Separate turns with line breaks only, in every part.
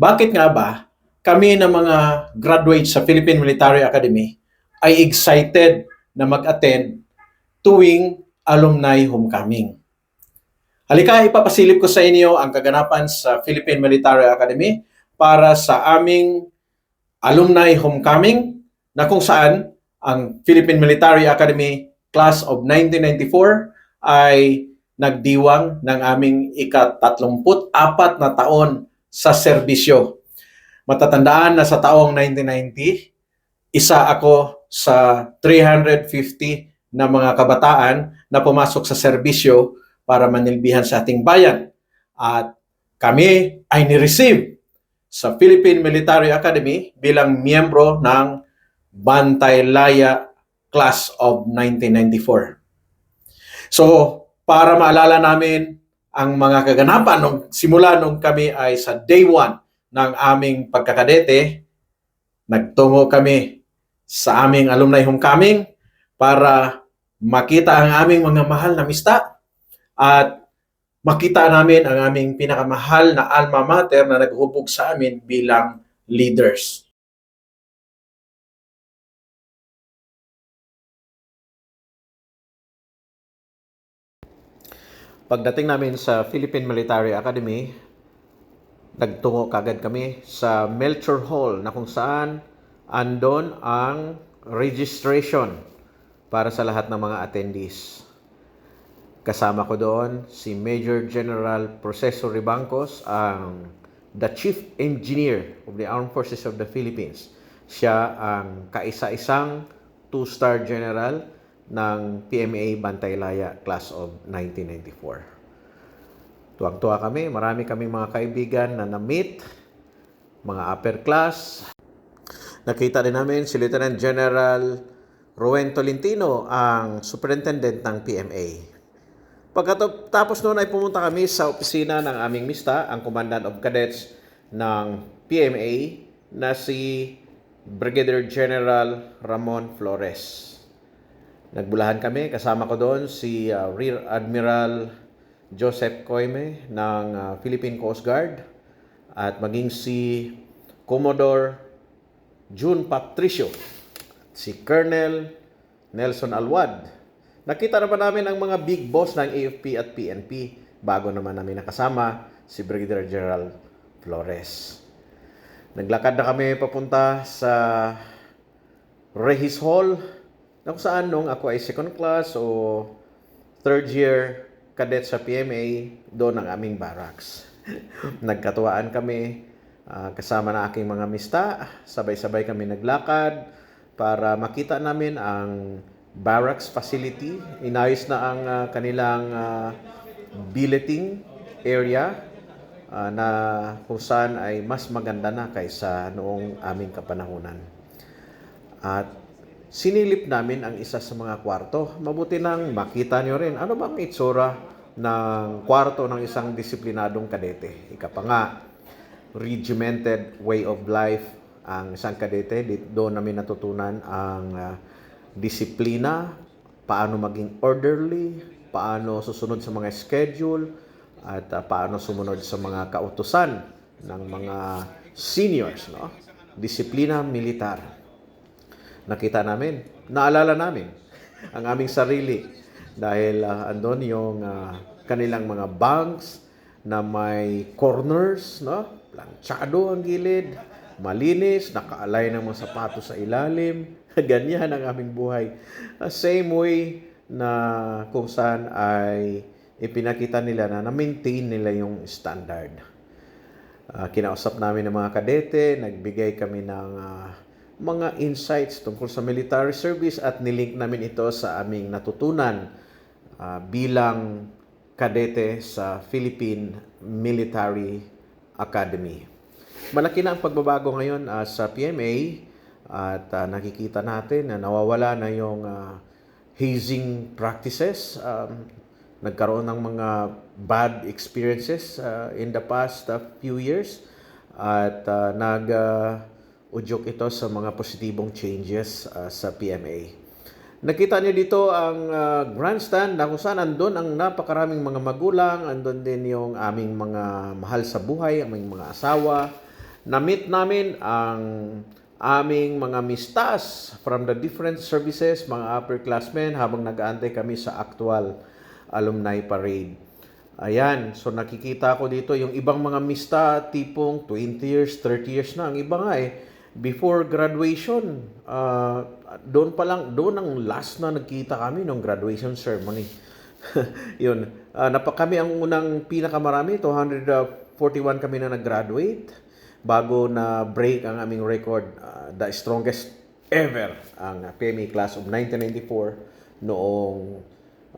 Bakit nga ba kami na mga graduates sa Philippine Military Academy ay excited na mag-attend tuwing alumni homecoming? Halika, ipapasilip ko sa inyo ang kaganapan sa Philippine Military Academy para sa aming alumni homecoming na kung saan ang Philippine Military Academy Class of 1994 ay nagdiwang ng aming ika-34 na taon sa serbisyo. Matatandaan na sa taong 1990, isa ako sa 350 na mga kabataan na pumasok sa serbisyo para manilbihan sa ating bayan. At kami ay ni-receive sa Philippine Military Academy bilang miyembro ng Bantay Laya Class of 1994. So, para maalala namin ang mga kaganapan nung simula nung kami ay sa day one ng aming pagkakadete, nagtungo kami sa aming alumni homecoming para makita ang aming mga mahal na mista at makita namin ang aming pinakamahal na alma mater na naghubog sa amin bilang leaders. Pagdating namin sa Philippine Military Academy, nagtungo kagad kami sa Melchor Hall na kung saan andon ang registration para sa lahat ng mga attendees. Kasama ko doon si Major General Proceso Ribangcos, ang the Chief Engineer of the Armed Forces of the Philippines. Siya ang kaisa-isang two-star general ng PMA Bantaylaya Class of 1994. Tuwag-tuwa kami, marami kami mga kaibigan na na-meet, mga upper class. Nakita din namin si Lieutenant General Rowen Tolentino, ang superintendent ng PMA. Pagkatapos noon ay pumunta kami sa opisina ng aming mista, ang Commandant of Cadets ng PMA na si Brigadier General Ramon Flores. Nagbulahan kami, kasama ko doon si uh, Rear Admiral Joseph Coime ng uh, Philippine Coast Guard at maging si Commodore June Patricio, si Colonel Nelson Alwad. Nakita naman namin ang mga big boss ng AFP at PNP bago naman namin nakasama si Brigadier General Flores. Naglakad na kami papunta sa Regis Hall na kung saan nung ako ay second class o third year cadet sa PMA, doon ang aming barracks. Nagkatuwaan kami ah, kasama na aking mga mista. Sabay-sabay kami naglakad para makita namin ang barracks facility. Inayos na ang ah, kanilang ah, billeting area ah, na kung saan ay mas maganda na kaysa noong aming kapanahunan. At sinilip namin ang isa sa mga kwarto. Mabuti nang makita nyo rin ano bang itsura ng kwarto ng isang disiplinadong kadete. Ika pa nga, regimented way of life ang isang kadete. Doon namin natutunan ang ah, disiplina, paano maging orderly, paano susunod sa mga schedule, at ah, paano sumunod sa mga kautusan ng mga seniors. No? Disiplina militar nakita namin, naalala namin ang aming sarili dahil uh, andon yung ah, kanilang mga banks na may corners, no? Planchado ang gilid, malinis, nakaalay ng mga sapatos sa ilalim. Ganyan ang aming buhay. Uh, same way na kung saan ay ipinakita nila na na-maintain nila yung standard. Ah, kinausap namin ng mga kadete, nagbigay kami ng ah, mga insights tungkol sa military service at nilink namin ito sa aming natutunan ah, bilang kadete sa Philippine Military Academy. Malaki na ang pagbabago ngayon ah, sa PMA at ah, nakikita natin na nawawala na yung ah, hazing practices. Um, nagkaroon ng mga bad experiences uh, in the past uh, few years at uh, nag uh, udyok ito sa mga positibong changes uh, sa PMA. Nakita niyo dito ang uh, grandstand na kung saan andun ang napakaraming mga magulang, andun din yung aming mga mahal sa buhay, aming mga asawa, na-meet namin ang aming mga mistas from the different services, mga upperclassmen, habang nag-aantay kami sa actual alumni parade. Ayan, so nakikita ko dito yung ibang mga mista tipong 20 years, 30 years na. Ang iba nga eh, before graduation, ah, doon pa lang, doon ang last na nagkita kami nung graduation ceremony. Yun, Ah, napa kami ang unang pinakamarami, 241 kami na nag-graduate bago na break ang aming record, ah, the strongest ever, ang PMA class of 1994 noong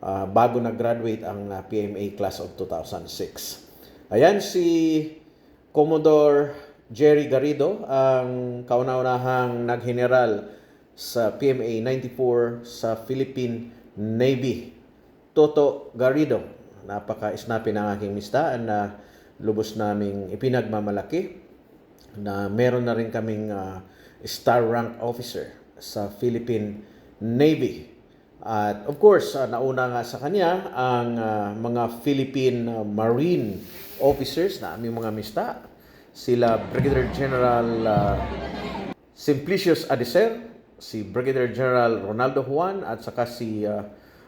ah, bago nag-graduate ang PMA class of 2006. Ayan si Commodore Jerry Garrido, ang kauna-unahang nag-general sa PMA 94 sa Philippine Navy. Toto Garrido, napaka-snappy ng aking mistaan na lubos naming ipinagmamalaki na meron na rin kaming ah, star rank officer sa Philippine Navy. At of course, ah, nauna nga sa kanya ang ah, mga Philippine Marine officers na aming mga mista. Sila Brigadier General ah, Simplicius Adiser, si Brigadier General Ronaldo Juan at saka si ah,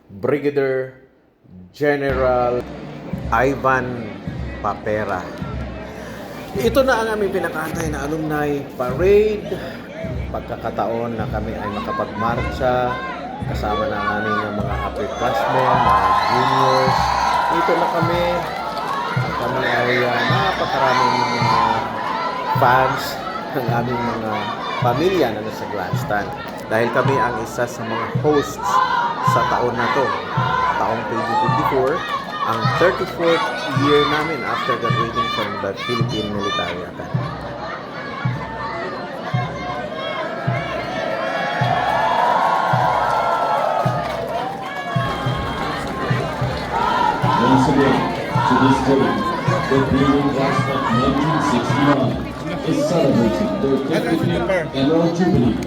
Brigadier General Ivan Papera. Ito na ang aming pinakantay na alumni parade. Pagkakataon na kami ay makapagmarcha kasama na aming mga upperclassmen, mga juniors. Dito na kami. Kami ay uh, napakaraming mga fans ng aming mga pamilya na nasa grandstand. Dahil kami ang isa sa mga hosts sa taon na to, taong 2024, ang 34th year namin after graduating from the Philippine Military Academy.
Once again, to this day, the Premium Class of 1961 is celebrating their 50th annual jubilee,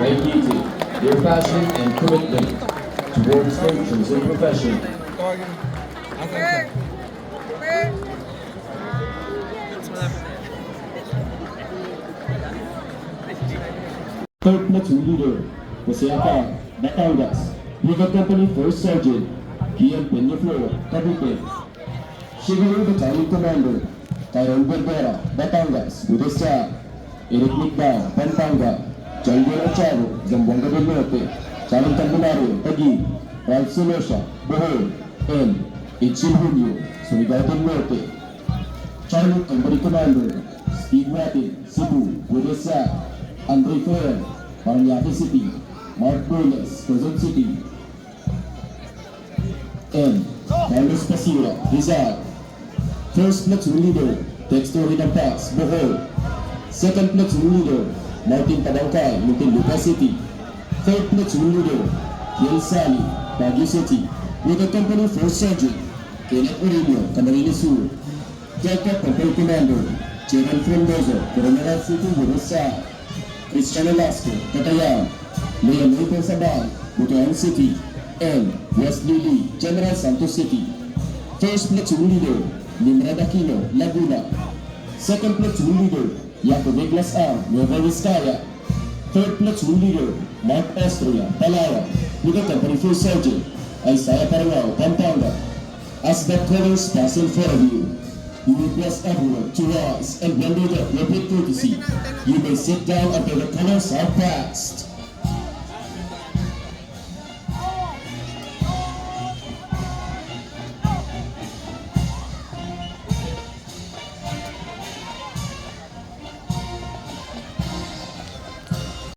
radiating their passion and commitment towards their chosen profession. Third platoon leader, Jose Acar, Batangas, River Company First Sergeant, Gian Peñaflor, Cavite. Şimdi bir tane ilk tümendi. Tayron Gürbera, Batanga, Udesya, Erik Mikba, Pantanga, Çalgıra Çağrı, Zambonga Bilmiyotu, Çalın Tanpınarı, Tagi, Ralsu Loşa, Buhu, En, İçin Hunyu, Sunigay Bilmiyotu, Çalın Tanpınarı Tümendi, Steve Rattin, Sibu, Udesya, Andre Feren, Paranyaki City, Mark Bowles, Cousin City, En, Carlos Pasiro, Rizal, First platoon leader, Dexter Ridampas, Bohol. Second platoon leader, Martin Padangkay, Muntinlupa City. Third platoon leader, Kiel Sally, Baguio City. With company first sergeant, Kenneth Uribio, Camarines Sur. Jacob Company Commander, Gerald Frondozo, Coronel City, Burusa. Christian Velasco, Catayan. Leonardo Sabal, Butuan City. And Wesley Lee, General Santos City. First platoon leader, Nimrod Aquino, Laguna. Second platoon leader, Jacob Iglas R, Nueva Vizcaya. Third platoon leader, Mark Austria, Palawan. With the company first sergeant, Isaiah Parangao, Pampanga. As the colors pass in front of you, we request everyone to rise and render the appropriate courtesy. You may sit down until the colors are passed.